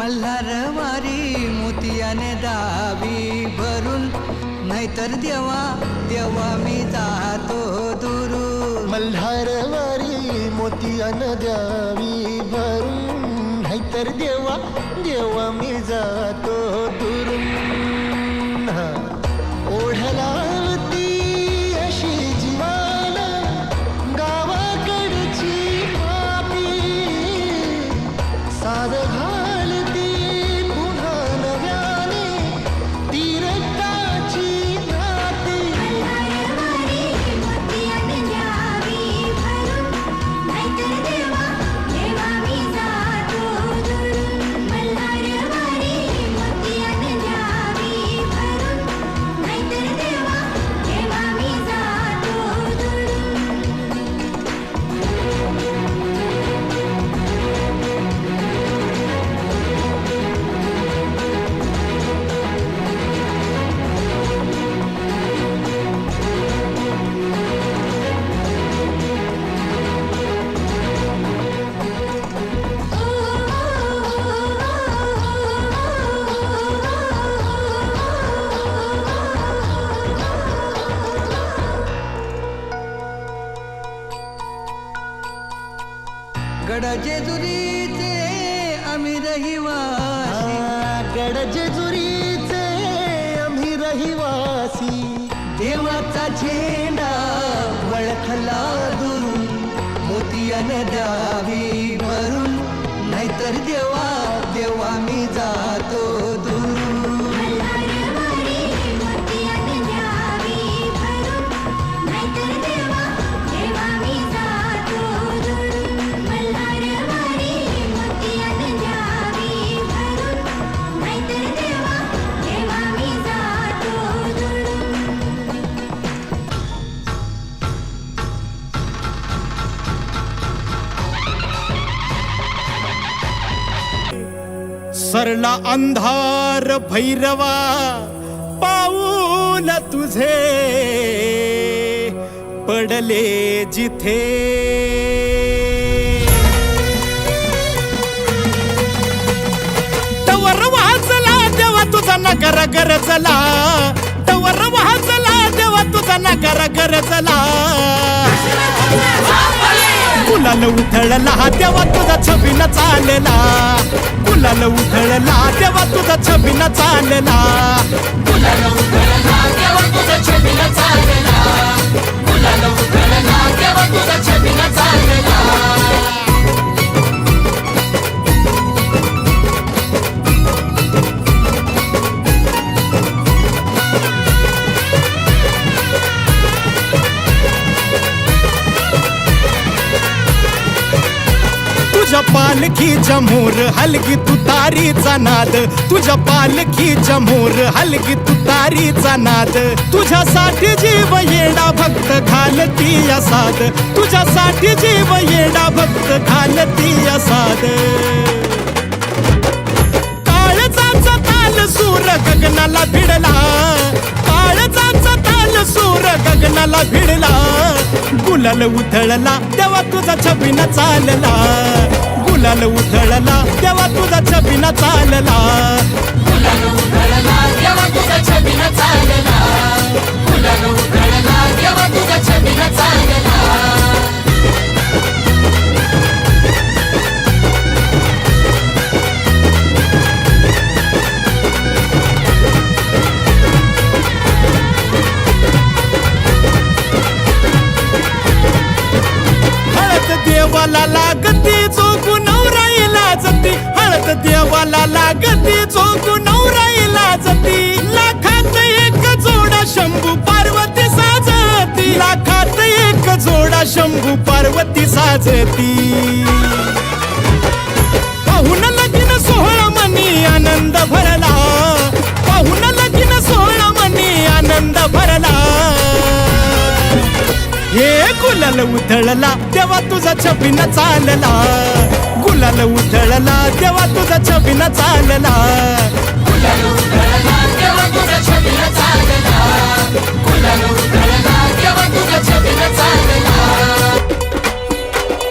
मल्हारवारी मोतियाने दावी भरून. नाहीतर देवा देवा मी जातो दुरून. मल्हारवारी मोतियाने द्यावी भरून. नाहीतर देवा देवा मी जातो गड जेजुरीचे आम्ही रहिवासी. गड जेजुरीचे आम्ही रहिवासी. देवाचा झेंडा वळखला दुरून मोतियाने द्यावी भरून. नाहीतर देवा देवा मी जातो सरला अंधार भैरवा पाऊल तुझे पडले जिथे. तवर वाजला देवा तुझा नगर गरजला. तवर वाजला देवा तुझा नगर गरजला. मुलानं उथळला देवा तुझा छबीन चालला. गुलाल उधळला तेव्हा तुझा छबीन चालला. गुलाल उधळला तेव्हा तुझा छबीन चालला. गुलाल उधळला तेव्हा तुझा पालखीच्या मोर हलगी तुतारीचा नाद. तुझ्या पालखीच्या मोर हलगी तुतारीचा नाद. तुझ्यासाठी जीव येडा भक्त घालती असाद तुझ्यासाठी जीव येडा भक्त घालती असाद काळजाचा ताल सूर गगनाला भिडला. काळजाचा ताल सूर गगनाला भिडला. गुलाल उधळला तेव्हा तुझा छबिना चालला. गुलाल उधळला तेव्हा तुझा छबिना चालला. देवाला लागतीच कधी लागती नवराईला जती. लाखात एक जोडा शंभू पार्वती साजती. लाखात एक जोडा शंभू पार्वती साजती. पाहुन लगीन सोहळा मनी आनंद भरला. पाहुन लगीन सोहळा मनी आनंद भरला. हे गुलाल उधळला तेव्हा तुझा छपीन चालला. गुलाल उधळला तेव्हा तुझा छबिना चालला.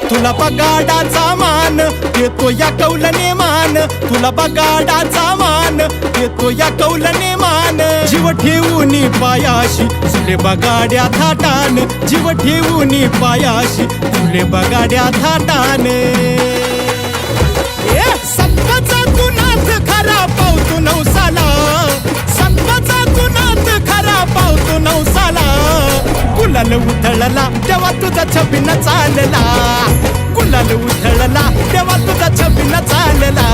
तुला बगाडाचा मान देतो या कौलने मान. तुला बगाडाचा मान देतो या कौलने मान. जीव ठेवून पायाशी तुले बगाड्या थाटान. जीव ठेवून पायाशी तुले बगाड्या थाटान. खरा पावतो नवसाला. सत्वाचा तू नाथ खरा पावतो नवसाला. गुलाल उधळला तेव्हा तुझा छबिना चालला. गुलाल उधळला तेव्हा तुझा छबिना चालला.